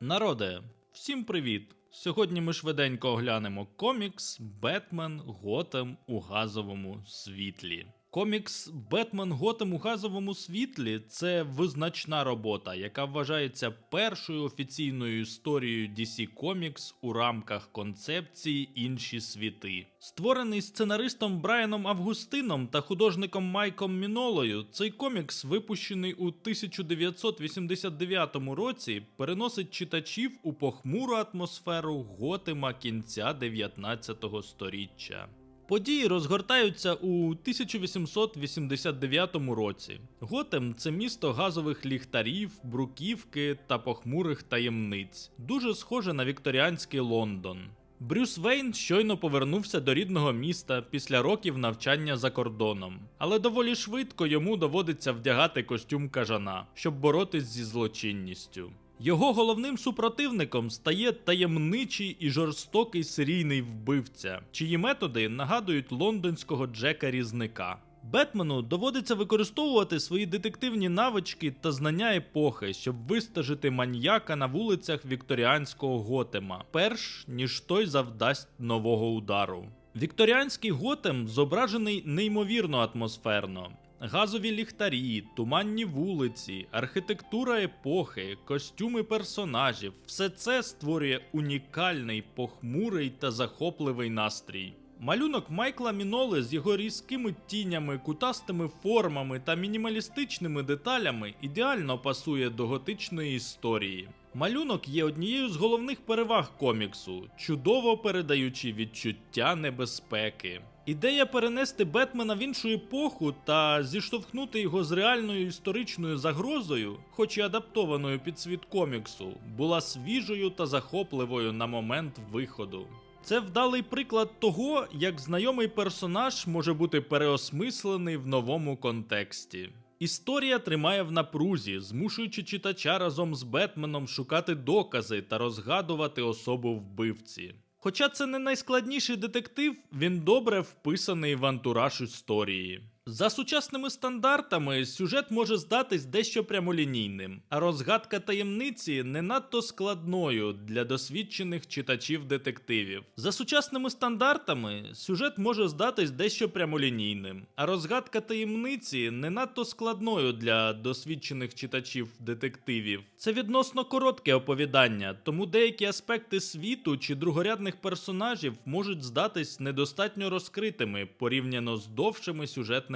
Народе, всім привіт! Сьогодні ми швиденько оглянемо комікс Бетмен Готем у газовому світлі. Комікс Бетмен Готем у газовому світлі це визначна робота, яка вважається першою офіційною історією DC Comics у рамках концепції Інші світи. Створений сценаристом Брайаном Августином та художником Майком Мінолою, цей комікс, випущений у 1989 році, переносить читачів у похмуру атмосферу Готема кінця 19 століття. Події розгортаються у 1889 році. Готем це місто газових ліхтарів, бруківки та похмурих таємниць, дуже схоже на вікторіанський Лондон. Брюс Вейн щойно повернувся до рідного міста після років навчання за кордоном, але доволі швидко йому доводиться вдягати костюм кажана, щоб боротись зі злочинністю. Його головним супротивником стає таємничий і жорстокий серійний вбивця, чиї методи нагадують лондонського Джека Різника. Бетмену доводиться використовувати свої детективні навички та знання епохи, щоб вистежити маньяка на вулицях вікторіанського Готема, перш ніж той завдасть нового удару. Вікторіанський Готем зображений неймовірно атмосферно. Газові ліхтарі, туманні вулиці, архітектура епохи, костюми персонажів все це створює унікальний, похмурий та захопливий настрій. Малюнок Майкла Міноли з його різкими тінями, кутастими формами та мінімалістичними деталями ідеально пасує до готичної історії. Малюнок є однією з головних переваг коміксу, чудово передаючи відчуття небезпеки. Ідея перенести Бетмена в іншу епоху та зіштовхнути його з реальною історичною загрозою, хоч і адаптованою під світ коміксу, була свіжою та захопливою на момент виходу. Це вдалий приклад того, як знайомий персонаж може бути переосмислений в новому контексті. Історія тримає в напрузі, змушуючи читача разом з Бетменом шукати докази та розгадувати особу вбивці. Хоча це не найскладніший детектив, він добре вписаний в антураж історії. За сучасними стандартами сюжет може здатись дещо прямолінійним, а розгадка таємниці не надто складною для досвідчених читачів детективів. За сучасними стандартами сюжет може здатись дещо прямолінійним, а розгадка таємниці не надто складною для досвідчених читачів детективів. Це відносно коротке оповідання, тому деякі аспекти світу чи другорядних персонажів можуть здатись недостатньо розкритими порівняно з довшими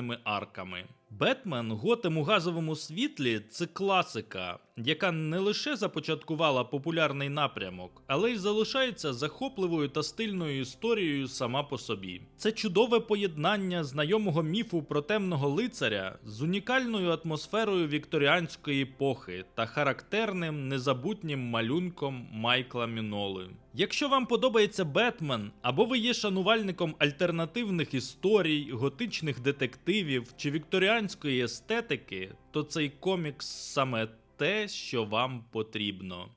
сюжетними арками. Бетмен Готем у газовому світлі це класика, яка не лише започаткувала популярний напрямок, але й залишається захопливою та стильною історією сама по собі. Це чудове поєднання знайомого міфу про темного лицаря з унікальною атмосферою вікторіанської епохи та характерним незабутнім малюнком Майкла Міноли. Якщо вам подобається Бетмен, або ви є шанувальником альтернативних історій, готичних детективів чи вікторіанської естетики, то цей комікс саме те, що вам потрібно.